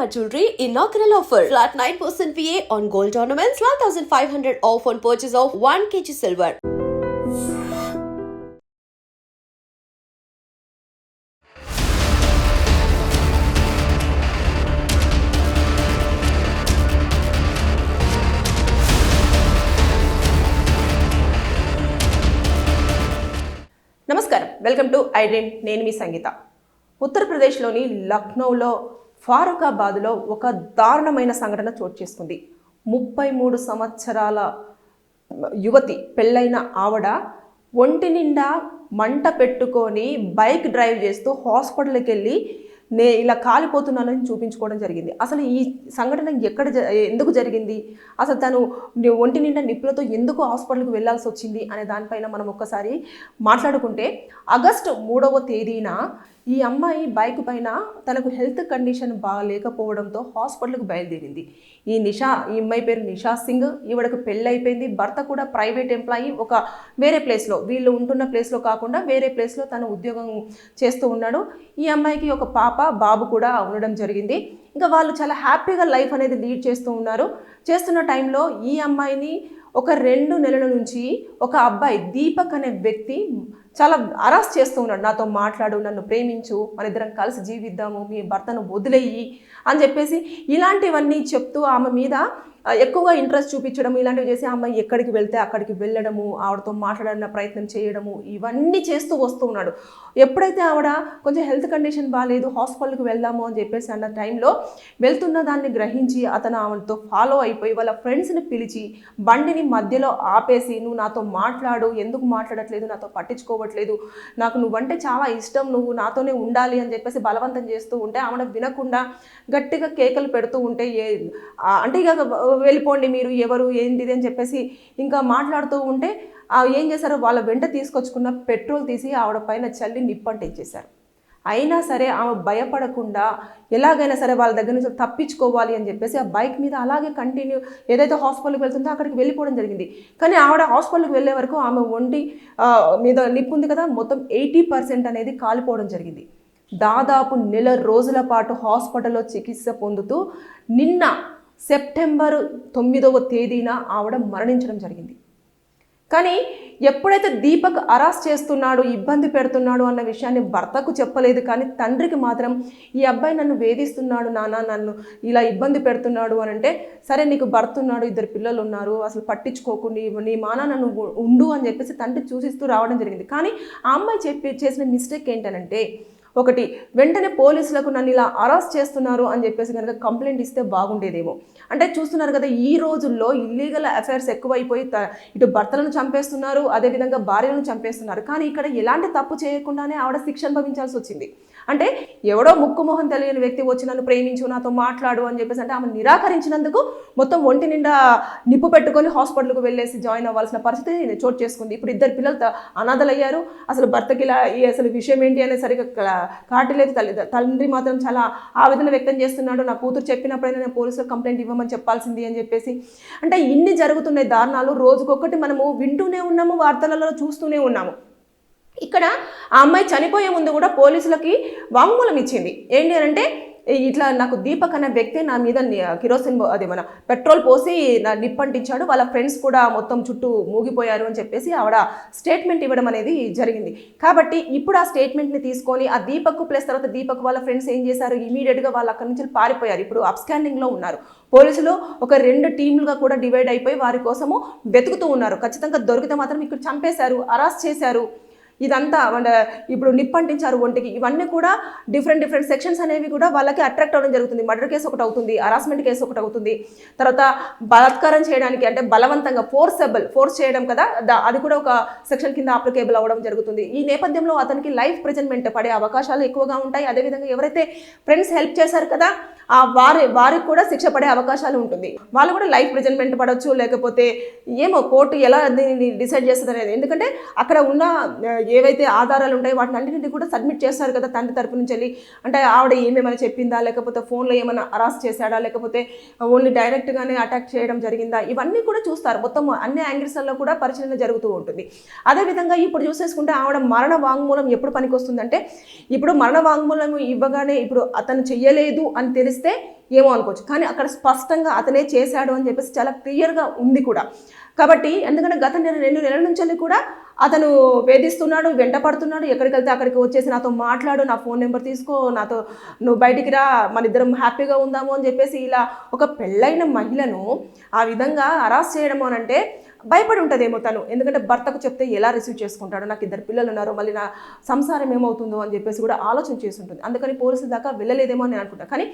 Shalimar Jewelry inaugural offer. Flat 9% VA on gold ornaments, 12,500 off on purchase of 1 kg silver. నమస్కారం welcome to iDream నేను మీ సంగీత ఉత్తరప్రదేశ్లోని లక్నోలో ఫారూఖాబాద్లో ఒక దారుణమైన సంఘటన చోటు చేసుకుంది. ముప్పై మూడు సంవత్సరాల యువతి పెళ్ళైన ఆవిడ ఒంటి నిండా మంట పెట్టుకొని బైక్ డ్రైవ్ చేస్తూ హాస్పిటల్కి వెళ్ళి నే ఇలా కాలిపోతున్నానని చూపించుకోవడం జరిగింది. అసలు ఈ సంఘటన ఎక్కడ జ- ఎందుకు జరిగింది? అసలు తను ఒంటి నిండా నిప్పులతో ఎందుకు హాస్పిటల్కి వెళ్ళాల్సి వచ్చింది అనే దానిపైన మనం ఒక్కసారి మాట్లాడుకుంటే ఆగస్టు మూడవ తేదీన ఈ అమ్మాయి బైక్ పైన తనకు హెల్త్ కండిషన్ బాగాలేకపోవడంతో హాస్పిటల్కి బయలుదేరింది. ఈ నిషా ఈ అమ్మాయి పేరు నిషా సింగ్. ఈవిడకు పెళ్ళి అయిపోయింది భర్త కూడా ప్రైవేట్ ఎంప్లాయీ. ఒక వేరే ప్లేస్లో వీళ్ళు ఉంటున్న ప్లేస్లో కాకుండా వేరే ప్లేస్లో తను ఉద్యోగం చేస్తూ ఉన్నాడు. ఈ అమ్మాయికి ఒక పాప బాబు కూడా ఉండడం జరిగింది. ఇంకా వాళ్ళు చాలా హ్యాపీగా లైఫ్ అనేది లీడ్ చేస్తూ ఉన్నారు. చేస్తున్న టైంలో ఈ అమ్మాయిని ఒక రెండు నెలల నుంచి ఒక అబ్బాయి దీపక్ అనే వ్యక్తి చాలా అరాస్ చేస్తూ ఉన్నాడు. నాతో మాట్లాడు నన్ను ప్రేమించు మన ఇద్దరం కలిసి జీవిద్దాము మీ భర్తను వదిలేయి అని చెప్పేసి ఇలాంటివన్నీ చెప్తూ ఆమె మీద ఎక్కువగా ఇంట్రెస్ట్ చూపించడం ఇలాంటివి చేసి అమ్మాయి ఎక్కడికి వెళ్తే అక్కడికి వెళ్ళడము ఆవిడతో మాట్లాడన్న ప్రయత్నం చేయడము ఇవన్నీ చేస్తూ వస్తూ ఉన్నాడు. ఎప్పుడైతే ఆవిడ కొంచెం హెల్త్ కండిషన్ బాగాలేదు హాస్పిటల్కి వెళ్దాము అని చెప్పేసి అన్న టైంలో వెళ్తున్న దాన్ని గ్రహించి అతను ఆమెతో ఫాలో అయిపోయి వాళ్ళ ఫ్రెండ్స్ని పిలిచి బండిని మధ్యలో ఆపేసి నువ్వు నాతో మాట్లాడు ఎందుకు మాట్లాడట్లేదు నాతో పట్టించుకోవట్లేదు నాకు నువ్వంటే చాలా ఇష్టం నువ్వు నాతోనే ఉండాలి అని చెప్పేసి బలవంతం చేస్తూ ఉంటే ఆవిడ వినకుండా గట్టిగా కేకలు పెడుతూ ఉంటే ఏ అంటే ఇక వెళ్ళిపోండి మీరు ఎవరు ఏంటిది అని చెప్పేసి ఇంకా మాట్లాడుతూ ఉంటే ఏం చేశారు వాళ్ళ వెంట తీసుకొచ్చుకున్న పెట్రోల్ తీసి ఆవిడ పైన చల్లి నిప్పంటించేశారు అయినా సరే ఆమె భయపడకుండా ఎలాగైనా సరే వాళ్ళ దగ్గర నుంచి తప్పించుకోవాలి అని చెప్పేసి ఆ బైక్ మీద అలాగే కంటిన్యూ ఏదైతే హాస్పిటల్కి వెళ్తుందో అక్కడికి వెళ్ళిపోవడం జరిగింది. కానీ ఆవిడ హాస్పిటల్కి వెళ్ళే వరకు ఆమె ఒంటి మీద నిప్పు ఉంది కదా మొత్తం ఎయిటీ పర్సెంట్ అనేది కాలిపోవడం జరిగింది. దాదాపు నెల రోజుల పాటు హాస్పిటల్లో చికిత్స పొందుతూ నిన్న సెప్టెంబర్ తొమ్మిదవ తేదీన ఆవిడ మరణించడం జరిగింది. కానీ ఎప్పుడైతే దీపక్ అరాస్ చేస్తున్నాడు ఇబ్బంది పెడుతున్నాడు అన్న విషయాన్ని భర్తకు చెప్పలేదు కానీ తండ్రికి మాత్రం ఈ అబ్బాయి నన్ను వేధిస్తున్నాడు నాన్న నన్ను ఇలా ఇబ్బంది పెడుతున్నాడు అని అంటే సరే నీకు భర్త ఉన్నాడు ఇద్దరు పిల్లలు ఉన్నారు అసలు పట్టించుకోకుండా నీ నీ మాన నన్ను ఉండు అని చెప్పేసి తండ్రి చూసిస్తూ రావడం జరిగింది. కానీ ఆ అమ్మాయి చెప్పి చేసిన మిస్టేక్ ఏంటనంటే ఒకటి వెంటనే పోలీసులకు నన్ను ఇలా అరెస్ట్ చేస్తున్నారు అని చెప్పేసి కనుక కంప్లైంట్ ఇస్తే బాగుండేదేమో. అంటే చూస్తున్నారు కదా ఈ రోజుల్లో ఇల్లీగల్ అఫైర్స్ ఎక్కువైపోయి త- ఇటు భర్తలను చంపేస్తున్నారు అదేవిధంగా భార్యలను చంపేస్తున్నారు. కానీ ఇక్కడ ఎలాంటి తప్పు చేయకుండానే ఆవిడ శిక్ష అనుభవించాల్సి వచ్చింది. అంటే ఎవడో ముక్కు మొహం తెలియని వ్యక్తి వచ్చి నన్ను ప్రేమించు నాతో మాట్లాడు అని చెప్పేసి అంటే ఆమె నిరాకరించినందుకు మొత్తం ఒంటి నిండా నిప్పు పెట్టుకొని హాస్పిటల్కి వెళ్ళేసి జాయిన్ అవ్వాల్సిన పరిస్థితి చోటు చేసుకుంది. ఇప్పుడు ఇద్దరు పిల్లలు అనాథలయ్యారు. అసలు భర్తకి ఇలా ఈ అసలు విషయం ఏంటి అనేది సరిగ్గా కాటలేదు తల్లి తండ్రి మాత్రం చాలా ఆవేదన వ్యక్తం చేస్తున్నాడు. నా కూతురు చెప్పినప్పుడైనా నేను పోలీసులకు కంప్లైంట్ ఇవ్వమని చెప్పాల్సింది అని చెప్పేసి. అంటే ఇన్ని జరుగుతున్నాయి దారుణాలు. రోజుకొకటి మనము వింటూనే ఉన్నాము వార్తలలో చూస్తూనే ఉన్నాము. ఇక్కడ ఆ అమ్మాయి చనిపోయే ముందు కూడా పోలీసులకి వాంగ్మూలం ఇచ్చింది. ఏంటి అని అంటే ఇట్లా నాకు దీపక్ అనే వ్యక్తి నా మీద కిరోసిన్ అదే మన పెట్రోల్ పోసి నా నిప్పంటించాడు. వాళ్ళ ఫ్రెండ్స్ కూడా మొత్తం చుట్టూ మూగిపోయారు అని చెప్పేసి ఆవిడ స్టేట్మెంట్ ఇవ్వడం అనేది జరిగింది. కాబట్టి ఇప్పుడు ఆ స్టేట్మెంట్ని తీసుకొని ఆ దీపక్ ప్లస్ తర్వాత దీపక్ వాళ్ళ ఫ్రెండ్స్ ఏం చేశారు? ఇమీడియట్గా వాళ్ళు అక్కడి నుంచి పారిపోయారు. ఇప్పుడు అప్స్కాండింగ్లో ఉన్నారు. పోలీసులు ఒక రెండు టీంలుగా కూడా డివైడ్ అయిపోయి వారి కోసము వెతుకుతూ ఉన్నారు. ఖచ్చితంగా దొరికితే మాత్రం ఇక్కడ చంపేశారు అరెస్ట్ చేశారు. ఇదంతా అంటే ఇప్పుడు నిప్పంటించారు ఒంటికి. ఇవన్నీ కూడా డిఫరెంట్ డిఫరెంట్ సెక్షన్స్ అనేవి కూడా వాళ్ళకి అట్రాక్ట్ అవ్వడం జరుగుతుంది. మర్డర్ కేసు ఒకటి అవుతుంది హరాస్మెంట్ కేసు ఒకటి అవుతుంది. తర్వాత బలాత్కారం చేయడానికి అంటే బలవంతంగా ఫోర్సబుల్ ఫోర్స్ చేయడం కదా దా- అది కూడా ఒక సెక్షన్ కింద అప్లికేబుల్ అవ్వడం జరుగుతుంది. ఈ నేపథ్యంలో అతనికి లైఫ్ ప్రెజెంట్మెంట్ పడే అవకాశాలు ఎక్కువగా ఉంటాయి. అదేవిధంగా ఎవరైతే ఫ్రెండ్స్ హెల్ప్ చేశారు కదా వారి వారికి కూడా శిక్ష పడే అవకాశాలు ఉంటుంది. వాళ్ళు కూడా లైఫ్ ప్రిజన్మెంట్ పడవచ్చు లేకపోతే ఏమో కోర్టు ఎలా దీన్ని డిసైడ్ చేస్తుంది అనేది. ఎందుకంటే అక్కడ ఉన్న ఏవైతే ఆధారాలు ఉంటాయో వాటిని అన్నింటినీ కూడా సబ్మిట్ చేస్తారు కదా తండ్రి తరపు నుంచి వెళ్ళి. అంటే ఆవిడ ఏమేమైనా చెప్పిందా లేకపోతే ఫోన్లో ఏమైనా అరాస్ట్ చేశాడా లేకపోతే ఓన్లీ డైరెక్ట్గానే అటాక్ చేయడం జరిగిందా ఇవన్నీ కూడా చూస్తారు. మొత్తం అన్ని యాంగిల్స్లలో కూడా పరిశీలన జరుగుతూ ఉంటుంది. అదేవిధంగా ఇప్పుడు చూసేసుకుంటే ఆవిడ మరణ వాంగ్మూలం ఎప్పుడు పనికొస్తుందంటే ఇప్పుడు మరణ వాంగ్మూలం ఇవ్వగానే ఇప్పుడు అతను చెయ్యలేదు అని తెలిసి చేస్తే ఏమో అనుకోవచ్చు. కానీ అక్కడ స్పష్టంగా అతనే చేశాడు అని చెప్పేసి చాలా క్లియర్గా ఉంది కూడా. కాబట్టి ఎందుకంటే గత నెల రెండు నెలల నుంచి కూడా అతను వేధిస్తున్నాడు వెంట పడుతున్నాడు ఎక్కడికి వెళ్తే అక్కడికి వచ్చేసి నాతో మాట్లాడు నా ఫోన్ నెంబర్ తీసుకో నాతో నువ్వు బయటికి రా మన ఇద్దరం హ్యాపీగా ఉందాము అని చెప్పేసి ఇలా ఒక పెళ్ళైన మహిళను ఆ విధంగా అరాస్ట్ చేయడం అని అంటే భయపడి ఉంటుందేమో తను. ఎందుకంటే భర్తకు చెప్తే ఎలా రిసీవ్ చేసుకుంటాడు నాకు ఇద్దరు పిల్లలు ఉన్నారు మళ్ళీ నా సంసారం ఏమవుతుందో అని చెప్పేసి కూడా ఆలోచన చేసి ఉంటుంది అందుకని పోలీసుల దాకా వెళ్ళలేదేమో అని నేను అనుకుంటాను కానీ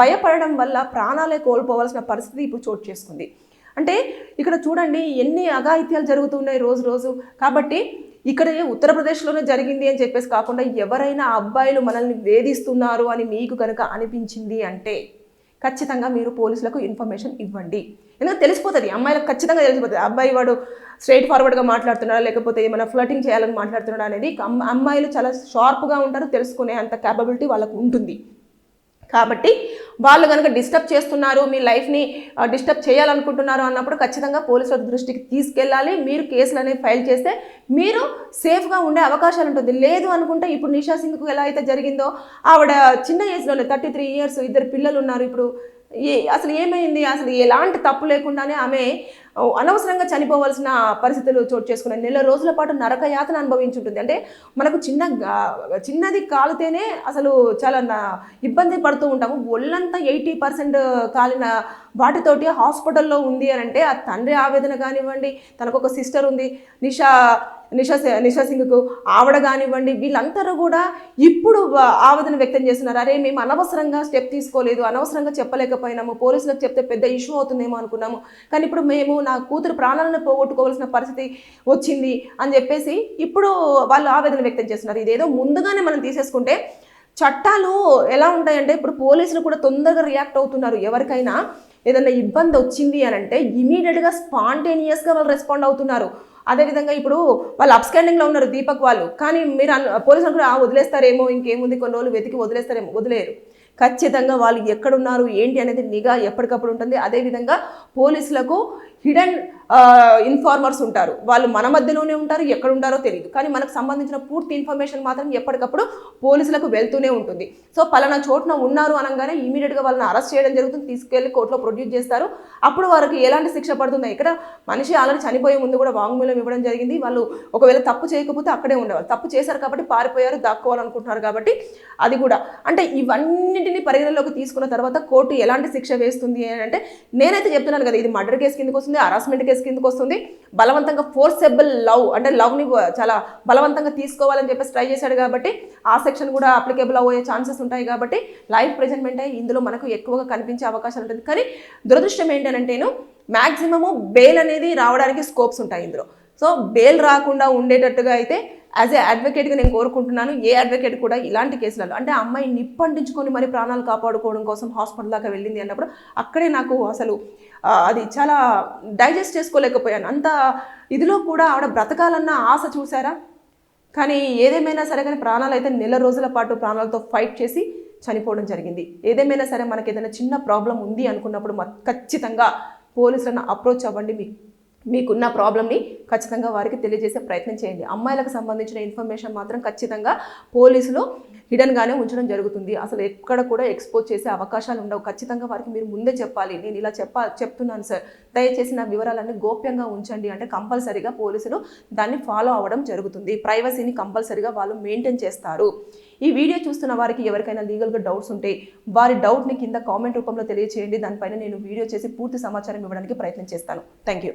భయపడడం వల్ల ప్రాణాలే కోల్పోవాల్సిన పరిస్థితి ఇప్పుడు చోటు చేసుకుంది. అంటే ఇక్కడ చూడండి ఎన్ని అఘాయిత్యాలు జరుగుతున్నాయి రోజు రోజు. కాబట్టి ఇక్కడ ఉత్తరప్రదేశ్లోనే జరిగింది అని చెప్పేసి కాకుండా ఎవరైనా అబ్బాయిలు మనల్ని వేధిస్తున్నారు అని మీకు కనుక అనిపించింది అంటే ఖచ్చితంగా మీరు పోలీసులకు ఇన్ఫర్మేషన్ ఇవ్వండి. ఎందుకంటే తెలిసిపోతుంది అమ్మాయిలకు ఖచ్చితంగా తెలిసిపోతుంది. అబ్బాయి వాడు స్ట్రైట్ ఫార్వర్డ్గా మాట్లాడుతున్నాడా లేకపోతే ఏమైనా ఫ్లటింగ్ చేయాలని మాట్లాడుతున్నాడా అనేది అమ్మాయిలు చాలా షార్ప్గా ఉంటారు తెలుసుకునే అంత క్యాపబిలిటీ వాళ్ళకు ఉంటుంది. కాబట్టి వాళ్ళు కనుక డిస్టర్బ్ చేస్తున్నారు మీ లైఫ్ని డిస్టర్బ్ చేయాలనుకుంటున్నారు అన్నప్పుడు ఖచ్చితంగా పోలీసుల దృష్టికి తీసుకెళ్ళాలి. మీరు కేసులు అనేవి ఫైల్ చేస్తే మీరు సేఫ్గా ఉండే అవకాశాలు ఉంటుంది. లేదు అనుకుంటే ఇప్పుడు నిషా సింగ్కు ఎలా అయితే జరిగిందో ఆవిడ చిన్న ఏజ్లోనే థర్టీ త్రీ ఇయర్స్ ఇద్దరు పిల్లలు ఉన్నారు. ఇప్పుడు అసలు ఏమైంది? అసలు ఎలాంటి తప్పు లేకుండానే ఆమె అనవసరంగా చనిపోవాల్సిన పరిస్థితులు చోటు చేసుకున్నాయి. నెల రోజుల పాటు నరక యాతన అనుభవించుంటుంది. అంటే మనకు చిన్న చిన్నది కాలితేనే అసలు చాలా ఇబ్బంది పడుతూ ఉంటాము. ఒళ్ళంతా ఎయిటీ పర్సెంట్ కాలిన వాటితోటి హాస్పిటల్లో ఉంది అని అంటే ఆ తండ్రి ఆవేదన కానివ్వండి తనకు ఒక సిస్టర్ ఉంది నిషా నిషా నిషా సింగ్కు ఆవిడ కానివ్వండి వీళ్ళందరూ కూడా ఇప్పుడు ఆవేదన వ్యక్తం చేస్తున్నారు. అరే మేము అనవసరంగా స్టెప్ తీసుకోలేదు అనవసరంగా చెప్పలేకపోయినాము పోలీసులకు చెప్తే పెద్ద ఇష్యూ అవుతుందేమో అనుకున్నాము. కానీ ఇప్పుడు మేము నా కూతురు ప్రాణాలను పోగొట్టుకోవాల్సిన పరిస్థితి వచ్చింది అని చెప్పేసి ఇప్పుడు వాళ్ళు ఆవేదన వ్యక్తం చేస్తున్నారు. ఇదేదో ముందుగానే మనం తీసేసుకుంటే చట్టాలు ఎలా ఉంటాయంటే ఇప్పుడు పోలీసులు కూడా తొందరగా రియాక్ట్ అవుతున్నారు. ఎవరికైనా ఏదైనా ఇబ్బంది వచ్చింది అని అంటే ఇమీడియట్గా స్పాంటేనియస్గా వాళ్ళు రెస్పాండ్ అవుతున్నారు. అదేవిధంగా ఇప్పుడు వాళ్ళు అప్స్కాండింగ్లో ఉన్నారు దీపక్ వాళ్ళు. కానీ మీరు పోలీసులు కూడా వదిలేస్తారేమో ఇంకేముంది? కొన్ని రోజులు వెతికి వదిలేస్తారేమో వదిలేరు. ఖచ్చితంగా వాళ్ళు ఎక్కడున్నారు ఏంటి అనేది నిఘా ఎప్పటికప్పుడు ఉంటుంది. అదేవిధంగా పోలీసులకు హిడెన్ ఇన్ఫార్మర్స్ ఉంటారు. వాళ్ళు మన మధ్యలోనే ఉంటారు ఎక్కడ ఉంటారో తెలియదు కానీ మనకు సంబంధించిన పూర్తి ఇన్ఫర్మేషన్ మాత్రం ఎప్పటికప్పుడు పోలీసులకు వెళ్తూనే ఉంటుంది. సో పలానా చోటున ఉన్నారు అనగానే ఇమీడియట్గా వాళ్ళని అరెస్ట్ చేయడం జరుగుతుంది. తీసుకెళ్ళి కోర్టులో ప్రొడ్యూస్ చేస్తారు. అప్పుడు వారికి ఎలాంటి శిక్ష పడుతుందో ఇక్కడ మనిషి ఆల్రెడీ చనిపోయే ముందు కూడా వాంగ్మూలం ఇవ్వడం జరిగింది. వాళ్ళు ఒకవేళ తప్పు చేయకపోతే అక్కడే ఉండేవాళ్ళు. తప్పు చేశారు కాబట్టి పారిపోయారు దాక్కోవాలనుకుంటున్నారు కాబట్టి అది కూడా. అంటే ఇవన్నింటినీ పరిగణలోకి తీసుకున్న తర్వాత కోర్టు ఎలాంటి శిక్ష వేస్తుంది అని అంటే నేనైతే చెప్తున్నాను కదా ఇది మర్డర్ కేసు కిందకు వస్తుంది హరాస్మెంట్ కేసు కిందకు వస్తుంది. బలవంతంగా ఫోర్సెబుల్ లవ్ అంటే లవ్ని చాలా బలవంతంగా తీసుకోవాలని చెప్పేసి ట్రై చేశాడు కాబట్టి ఆ సెక్షన్ కూడా అప్లికేబుల్ అయ్యే ఛాన్సెస్ ఉంటాయి కాబట్టి లైఫ్ ప్రెజెంట్మెంట్ ఇందులో మనకు ఎక్కువగా కనిపించే అవకాశాలు ఉంటుంది. కానీ దురదృష్టం ఏంటంటేను మ్యాక్సిమము బెయిల్ అనేది రావడానికి స్కోప్స్ ఉంటాయి ఇందులో. సో బెయిల్ రాకుండా ఉండేటట్టుగా అయితే యాజ్ ఏ అడ్వకేట్గా నేను కోరుకుంటున్నాను ఏ అడ్వకేట్ కూడా ఇలాంటి కేసులలో అంటే అమ్మాయి నిప్పంటించుకొని మరి ప్రాణాలు కాపాడుకోవడం కోసం హాస్పిటల్ దాకా వెళ్ళింది అన్నప్పుడు అక్కడే నాకు అసలు అది చాలా డైజెస్ట్ చేసుకోలేకపోయాను. అంత ఇదిలో కూడా ఆవిడ బ్రతకాలన్న ఆశ చూసారా కానీ ఏదేమైనా సరే కానీ ప్రాణాలు అయితే నెల రోజుల పాటు ప్రాణాలతో ఫైట్ చేసి చనిపోవడం జరిగింది. ఏదేమైనా సరే మనకి ఏదైనా చిన్న ప్రాబ్లం ఉంది అనుకున్నప్పుడు మ- ఖచ్చితంగా పోలీసులను అప్రోచ్ అవ్వండి. మీ మీకున్న ప్రాబ్లమ్ని ఖచ్చితంగా వారికి తెలియజేసే ప్రయత్నం చేయండి. అమ్మాయిలకు సంబంధించిన ఇన్ఫర్మేషన్ మాత్రం ఖచ్చితంగా పోలీసులు హిడన్గానే ఉంచడం జరుగుతుంది. అసలు ఎక్కడ కూడా ఎక్స్పోజ్ చేసే అవకాశాలు ఉండవు. ఖచ్చితంగా వారికి మీరు ముందే చెప్పాలి. నేను ఇలా చెప్పా చెప్తున్నాను సార్. దయచేసి నా వివరాలన్నీ గోప్యంగా ఉంచండి అంటే కంపల్సరీగా పోలీసులు దాన్ని ఫాలో అవ్వడం జరుగుతుంది. ప్రైవసీని కంపల్సరీగా వాళ్ళు మెయింటైన్ చేస్తారు. ఈ వీడియో చూస్తున్న వారికి ఎవరికైనా లీగల్గా డౌట్స్ ఉంటే వారి డౌట్ని కింద కామెంట్ రూపంలో తెలియచేయండి. దానిపైన నేను వీడియో చేసి పూర్తి సమాచారం ఇవ్వడానికి ప్రయత్నం చేస్తాను. Thank you.